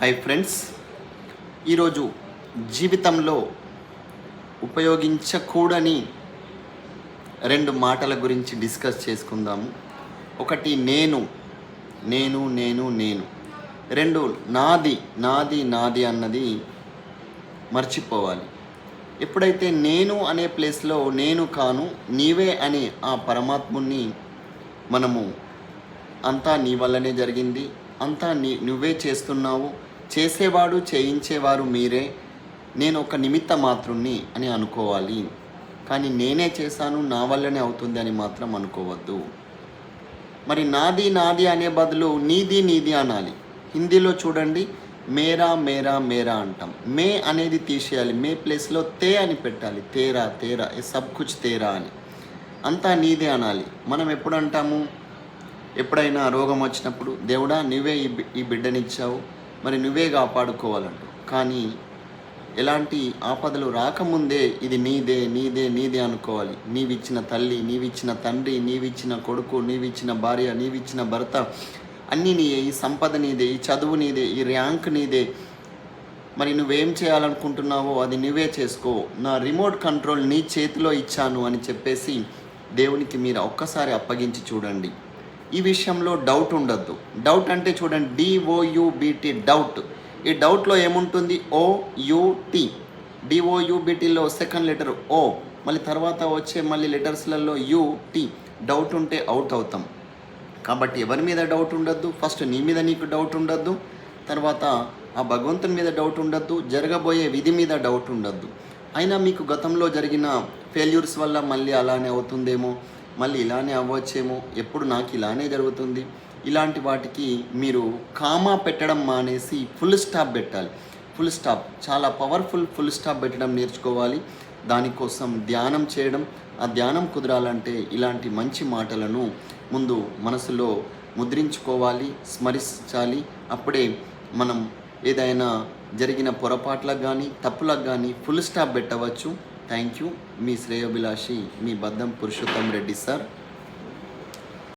Hi friends ఈరోజు జీవితంలో ఉపయోగించకూడని రెండు మాటల గురించి డిస్కస్ చేసుకుందాము. ఒకటి నేను నేను నేను నేను. రెండు నాది నాది నాది అన్నది మర్చిపోవాలి. ఎప్పుడైతే నేను అనే ప్లేస్లో నేను కాను నీవే అనే ఆ పరమాత్ముని మనము అంతా నీ వల్లనే జరిగింది అంతా నీ నువ్వే చేస్తున్నావు చేసేవాడు చేయించేవారు మీరే. నేను ఒక నిమిత్త మాత్రుణ్ణి అని అనుకోవాలి. కానీ నేనే చేశాను నా వల్లనే అవుతుంది అని మాత్రం అనుకోవద్దు. మరి నాది నాది అనే బదులు నీది నీది అనాలి. హిందీలో చూడండి మేరా మేరా మేరా అంటాం. మే అనేది తీసేయాలి. మే ప్లేస్లో తే అని పెట్టాలి. తేరా తేరా ఏ సబ్ కుచ్ తేరా అని. అంతా నీదే అనాలి. మనం ఎప్పుడు అంటాము? ఎప్పుడైనా రోగం వచ్చినప్పుడు దేవుడా నువ్వే ఈ ఈ బిడ్డనిచ్చావు మరి నువ్వే కాపాడుకోవాలంట. కానీ ఎలాంటి ఆపదలు రాకముందే ఇది నీదే నీదే నీదే అనుకోవాలి. నీవిచ్చిన తల్లి నీవిచ్చిన తండ్రి నీవిచ్చిన కొడుకు నీవిచ్చిన భార్య నీవిచ్చిన భర్త అన్నీ నీయే. ఈ సంపద నీదే ఈ చదువు నీదే ఈ ర్యాంక్ నీదే. మరి నువ్వేం చేయాలనుకుంటున్నావో అది నువ్వే చేసుకో. నా రిమోట్ కంట్రోల్ నీ చేతిలో ఇచ్చాను అని చెప్పేసి దేవునికి మీరు ఒక్కసారి అప్పగించి చూడండి. ఈ విషయంలో డౌట్ ఉండొద్దు. డౌట్ అంటే చూడండి డిఓయుబిటి డౌట్ ఈ డౌట్లో ఏముంటుంది? ఓయుటి డిఓయుబిటీలో సెకండ్ లెటర్ ఓ మళ్ళీ తర్వాత వచ్చే మళ్ళీ లెటర్స్లలో యుటి డౌట్ ఉంటే అవుట్ అవుతాం. కాబట్టి ఎవరి మీద డౌట్ ఉండొద్దు? ఫస్ట్ నీ మీద నీకు డౌట్ ఉండొద్దు. తర్వాత ఆ భగవంతుని మీద డౌట్ ఉండొద్దు. జరగబోయే విధి మీద డౌట్ ఉండొద్దు. అయినా మీకు గతంలో జరిగిన ఫెయిల్యూర్స్ వల్ల మళ్ళీ అలానే అవుతుందేమో? మళ్ళీ ఇలానే అవ్వచ్చేమో? ఎప్పుడు నాకు ఇలానే జరుగుతుంది? ఇలాంటి వాటికి మీరు కామా పెట్టడం మానేసి ఫుల్ స్టాప్ పెట్టాలి. Full stop. చాలా పవర్ఫుల్ ఫుల్ స్టాప్ పెట్టడం నేర్చుకోవాలి. దానికోసం ధ్యానం చేయడం. ఆ ధ్యానం కుదరాలంటే ఇలాంటి మంచి మాటలను ముందు మనసులో ముద్రించుకోవాలి స్మరించాలి. అప్పుడే మనం ఏదైనా జరిగిన పొరపాట్లకు కానీ తప్పులకు కానీ ఫుల్ స్టాప్ పెట్టవచ్చు. Thank you. మీ శ్రేయోభిలాషి మీ బద్దం పురుషోత్తం రెడ్డి సార్.